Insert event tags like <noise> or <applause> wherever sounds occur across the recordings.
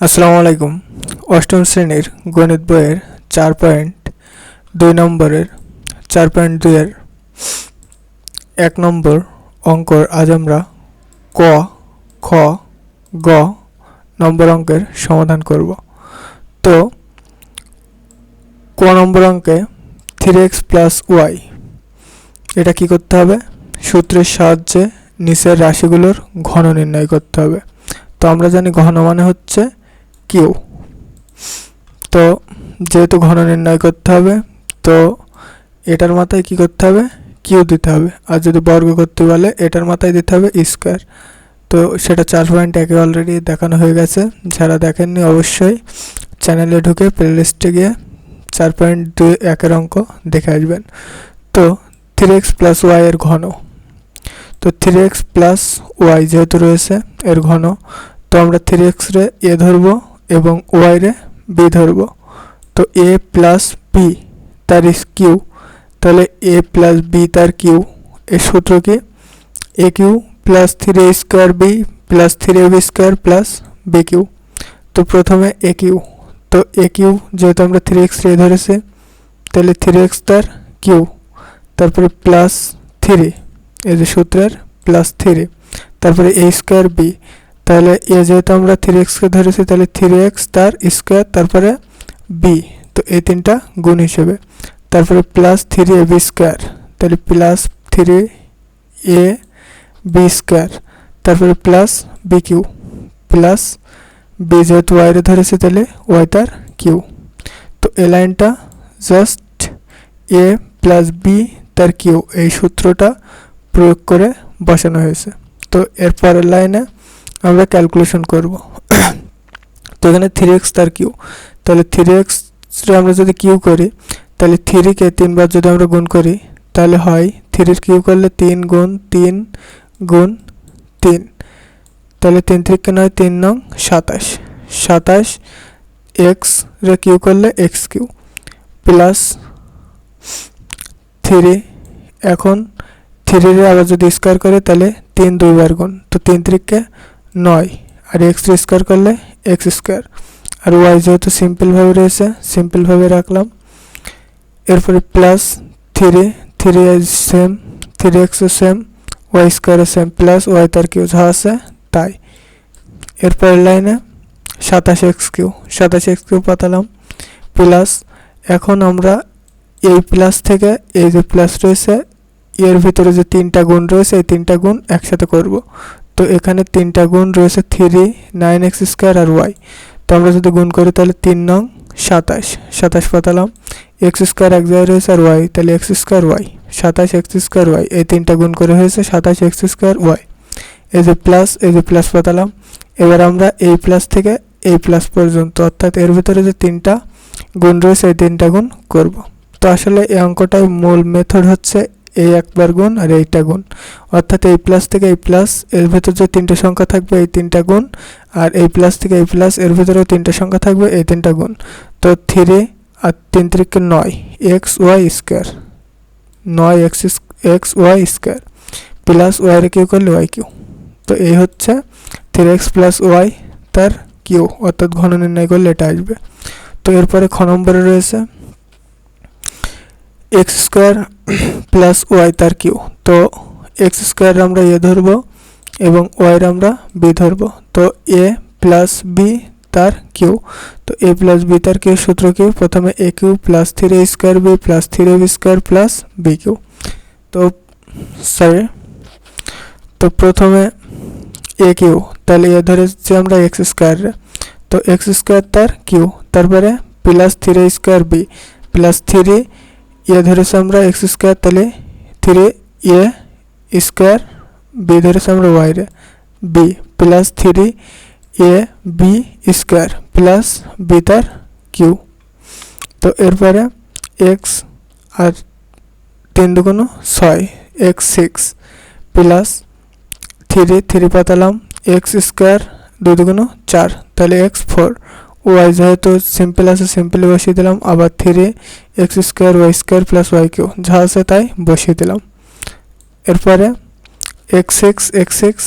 আসসালামু আলাইকুম। অষ্টম শ্রেণির গণিত বইয়ের চার পয়েন্ট দুই নম্বরের চার পয়েন্ট দুইয়ের এক নম্বর অঙ্কর আজ আমরা ক, খ, গ নম্বর অঙ্কের সমাধান করব। তো ক নম্বর অঙ্কে থ্রি এক্স প্লাস ওয়াই এটা কি করতে হবে? সূত্রের সাহায্যে নিচের রাশিগুলোর ঘন নির্ণয় করতে হবে। তো আমরা জানি ঘন মানে হচ্ছে কিউ। তো যেহেতু ঘন নির্ণয় করতে হবে, তো এটার মাথায় কি করতে হবে? কিউ দিতে হবে। আর যদি বর্গ করতে বলে, এটার মাথায় দিতে হবে স্কোয়ার। তো সেটা চার পয়েন্ট একে অলরেডি দেখানো হয়ে গেছে। যারা দেখেননি, অবশ্যই চ্যানেলে ঢুকে প্লেলিস্টে গিয়ে চার পয়েন্ট দুই একের অঙ্ক দেখে আসবেন। তো থ্রি এক্স প্লাস ওয়াই এর ঘন। তো থ্রি এক্স প্লাস ওয়াই যেহেতু রয়েছে, এর ঘন। তো আমরা থ্রি এক্স রে এ ধরবো। এবং ওয়াই রে বি ধরবো। তো এ প্লাস বি তার ইস কিউ, তাহলে এ প্লাস বি তার কিউ। এর সূত্র কি? A cube plus three A square B plus three A B square plus B cube. তো প্রথমে এ কিউ। তো এ কিউ যেহেতু আমরা থ্রি এক্স রে ধরেছি, তাহলে থ্রি এক্স তার কিউ। তারপরে প্লাস থ্রি, এই যে সূত্রের, প্লাস থ্রি। তারপরে এ স্কোয়ার বি। তাহলে এ যেহেতু আমরা থ্রি এক্সকে ধরেছি, তাহলে থ্রি এক্স তার স্কোয়ার তারপরে বি তো এই তিনটা গুণ হিসেবে। তারপরে plus three A B square তাহলে plus three A B square তারপরে plus B cube plus B যেহেতু ওয়াইরে ধরেছি, তাহলে ওয়াই তার কিউ তো এ লাইনটা জাস্ট এ প্লাস বি তার কিউ এই সূত্রটা প্রয়োগ করে বসানো হয়েছে। তো এর পরের লাইনে আমরা ক্যালকুলেশন করব। তো এখানে থ্রি এক্স তার কিউ তাহলে থ্রি এক্স আমরা যদি কিউ করি, তাহলে থ্রিকে তিনবার যদি আমরা গুণ করি, তাহলে হয় থ্রির কিউ করলে তিন গুণ তিন গুণ তিন। তাহলে তিন থেকে নয়, তিন নং সাতাশ। সাতাশ এক্স রে কিউ করলে এক্স কিউ প্লাস থ্রি এখন থ্রিরে আবার যদি স্কোয়ার করে, তাহলে তিন দুইবার গুণ। তো তিন ত্রিককে নয়। আর এক্স স্কোয়ার করলে এক্স স্কোয়ার আর ওয়াই যেহেতু সিম্পলভাবে রয়েছে সিম্পলভাবে রাখলাম। এরপরে plus three three same three এক্সও same Y স্কোয়ারও সেম প্লাস ওয়াই তার কিউ যা আছে তাই। এরপরের লাইনে সাতাশ এক্স কিউ সাতাশ এক্স কিউ পাতালাম। প্লাস এখন আমরা এই প্লাস থেকে এই যে প্লাস রয়েছে, এর ভিতরে যে তিনটা গুণ রয়েছে, এই তিনটা গুণ একসাথে করব। তো এখানে তিনটা গুণ রয়েছে থ্রি নাইন এক্স স্কোয়ার আর ওয়াই তো আমরা যদি গুণ করি তাহলে তিন নং সাতাশ। সাতাশ পাতালাম। এক্স স্কোয়ার এক জায়গায় রয়েছে আর ওয়াই তাহলে এক্স স্কোয়ার ওয়াই সাতাশ এক্স স্কোয়ার ওয়াই এই তিনটা গুণ করে হয়েছে সাতাশ এক্স স্কোয়ার ওয়াই এই যে প্লাস এই যে প্লাস পাতালাম। এবার আমরা এই প্লাস থেকে এই প্লাস পর্যন্ত, অর্থাৎ এর ভিতরে যে তিনটা গুণ রয়েছে, এই তিনটা গুণ করব। তো আসলে এই অঙ্কটার মূল মেথড হচ্ছে এই একবার গুণ আর এইটা গুণ। অর্থাৎ এই প্লাস থেকে এই প্লাস এর ভেতর যে তিনটে সংখ্যা থাকবে এই তিনটা গুণ, আর এই প্লাস থেকে এই প্লাস এর ভিতরেও তিনটে সংখ্যা থাকবে এই তিনটা গুণ। তো থ্রি আর তিন তিরিকে নয় এক্স ওয়াই স্কোয়ার নয় X X Y square plus Y cube করলে ওয়াই কিউ। তো এই হচ্ছে থ্রি এক্স প্লাস ওয়াই তার কিউ, অর্থাৎ ঘন নির্ণয় করলে এটা আসবে। তো এরপরে খ নম্বরে রয়েছে এক্স স্কোয়ার <coughs> প্লাস ওয়াই তার কিউ। তো এক্স স্কোয়ার আমরা এ ধরবো এবং ওয়াইয়ের আমরা বি ধরবো। তো এ প্লাস বি তার কিউ। তো এ প্লাস বি তার কিউ সূত্র কিউ। প্রথমে A cube plus three square B plus three B square plus B cube. তো সরি তো প্রথমে এ কিউ। তাহলে এ ধরেছি আমরা এক্স স্কোয়ার তো এক্স স্কোয়ার তার কিউ। তারপরে plus three square B plus three A ধরেছি আমরা এক্স স্কোয়ার তাহলে থ্রি এ স্কোয়ার বি ধরেছি আমরা ওয়াইরে B plus three A B square plus B তার কিউ তো এরপরে এক্স আর তিন দুগুণ ছয় X six plus three three পাতালাম x square দুই দুগুণ চার, তাহলে এক্স ফোর ওয়াই যেহেতু সিম্পল আছে সিম্পলি বসিয়ে দিলাম আবার three X square Y square plus Y cube যা আছে তাই বসিয়ে দিলাম এরপরে এক্স সিক্স এক্স সিক্স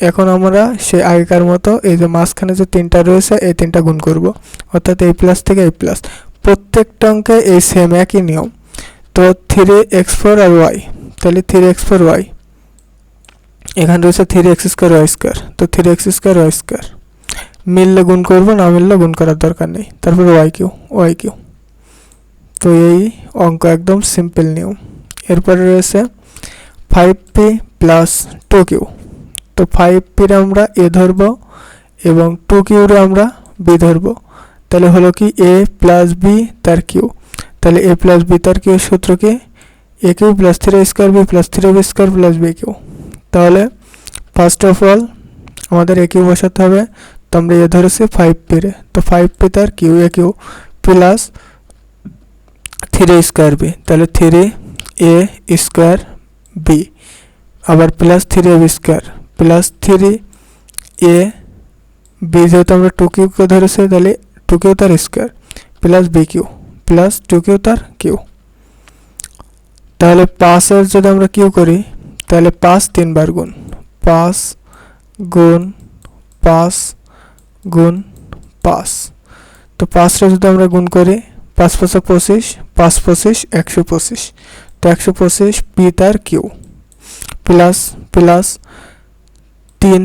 এখন আমরা সেই আগেকার মতো এই যে মাঝখানে যে তিনটা রয়েছে এই তিনটা গুণ করব অর্থাৎ এই প্লাস থেকে এই প্লাস প্রত্যেকটা অঙ্কে এই সেম একই নিয়ম তো থ্রি এক্স ফোর আর ওয়াই তাহলে থ্রি এক্স ফোর ওয়াই এখানে রয়েছে three X square Y square তো three X square Y square মিললে গুণ করব, না মিললে গুণ করার দরকার নেই। তারপরে ওয়াই কিউ ওয়াই কিউ। তো এই অঙ্ক একদম সিম্পল নিয়ম। এরপরে রয়েছে five P plus two Q তো ফাইভ পির আমরা এ ধরব এবং টু কিউরে আমরা বি ধরব। তাহলে হলো কি এ প্লাস বি তার কিউ তাহলে এ প্লাস বি তার কিউ সূত্র কি? A cube plus three square B plus three B square plus B cube তাহলে ফার্স্ট অফ অল আমাদের এ কিউ বসাতে হবে। আমরা এ ধরেছি ফাইভ পিরে। তো ফাইভ পি তার cube A cube plus three square B তাহলে থ্রি এ স্কোয়ার বি আবার plus three A B square plus three A B যেহেতু আমরা টু কিউকে ধরেছি, তাহলে টু কিউ তার square plus B cube plus two Q তার কিউ তাহলে পাঁচের যদি আমরা কিউ করি, তাহলে পাঁচ তিনবার গুণ। পাঁচ গুণ পাঁচ গুণ পাঁচ। তো পাঁচটা যদি আমরা গুণ করি, পাঁচ পাঁচশো পঁচিশ, পাঁচ পঁচিশ, একশো পঁচিশ। তো একশো পঁচিশ পি তার কিউ প্লাস প্লাস তিন।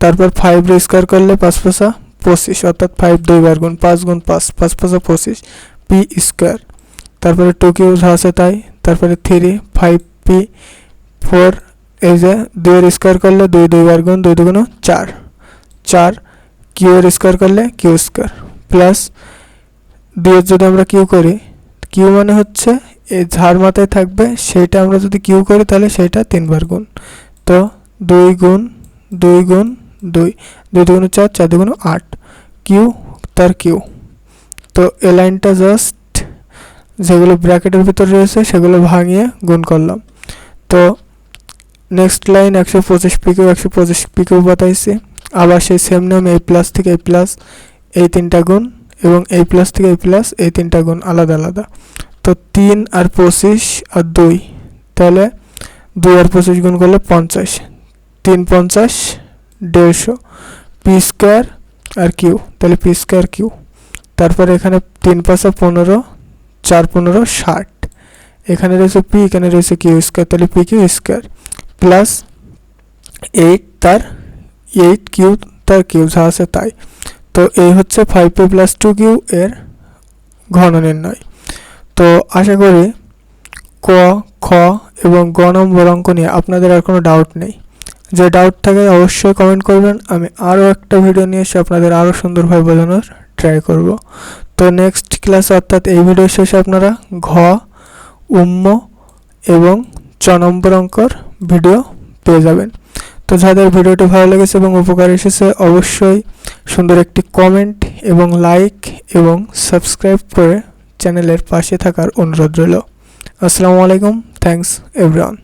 তারপর ফাইভ স্কোয়ার করলে পাঁচ পাঁচা পঁচিশ, অর্থাৎ ফাইভ দুইবার গুণ পাঁচ গুণ পাঁচ পাঁচ পাঁচা পঁচিশ পি স্কোয়ার তারপরে টু কিউ আছে তাই, তারপরে থ্রি ফাইভ পি ফোর এই যে দুইয়ের স্কোয়ার করলে দুই দুইবার গুণ দুই দুগুণ চার। চার কিউয়ের স্কোয়ার করলে কিউ স্কোয়ার। প্লাস দুইয়ের যদি আমরা কিউ করি, কিউ মানে হচ্ছে এই ঝাড় মাথায় থাকবে সেইটা আমরা যদি কিউ করি তাহলে সেইটা তিনবার গুণ। তো দুই গুণ দুই গুণ, দুই দুই দুগুণ চার চার দুগুণ আট। কিউ, তার কিউ। তো এ লাইনটা জাস্ট যেগুলো ব্র্যাকেটের ভিতর রয়েছে সেগুলো ভাঙিয়ে গুণ করলাম। তো নেক্সট লাইন একশো পঁচিশ পিকেও একশো পঁচিশ পিকেও বাতাইছি। আবার সেই সেম নিয়ম এই প্লাস থেকে এই প্লাস এই তিনটা গুণ এবং এই প্লাস থেকে এই প্লাস এই তিনটা গুণ আলাদা আলাদা। তো তিন আর পঁচিশ আর দুই, তাহলে দুই আর পঁচিশ গুণ করলে পঞ্চাশ। তিন পঞ্চাশ, দেড়শো। পি স্কোয়ার আর কিউ তাহলে পি স্কোয়ার কিউ তারপরে এখানে তিন পাঁচা পনেরো, চার পনেরো, ষাট। এখানে রয়েছে পি এখানে রয়েছে কিউ স্কোয়ার তাহলে P Q square plus eight তার এইট কিউ তার কিউ যা আছে তাই। তো এই হচ্ছে five P plus two Q এর ঘন নির্ণয়। তো আশা করি ক, খ এবং গ নম্বর অঙ্ক নিয়ে আপনাদের আর কোনো ডাউট নেই। যে ডাউট থাকে অবশ্যই কমেন্ট করবেন। আমি আরও একটা ভিডিও নিয়ে এসে আপনাদের আরও সুন্দরভাবে বোঝানোর ট্রাই করব। তো নেক্সট ক্লাস অর্থাৎ এই ভিডিও শেষে আপনারা ঘ, উম্ম এবং চ নম্বর অঙ্কর ভিডিও পেয়ে যাবেন। তো যাদের ভিডিওটি ভালো লেগেছে এবং উপকার এসেছে, অবশ্যই সুন্দর একটি কমেন্ট এবং লাইক এবং সাবস্ক্রাইব করে চ্যানেলের পাশে থাকার অনুরোধ রইল। আসসালামু আলাইকুম থ্যাংকস এভরিওয়ান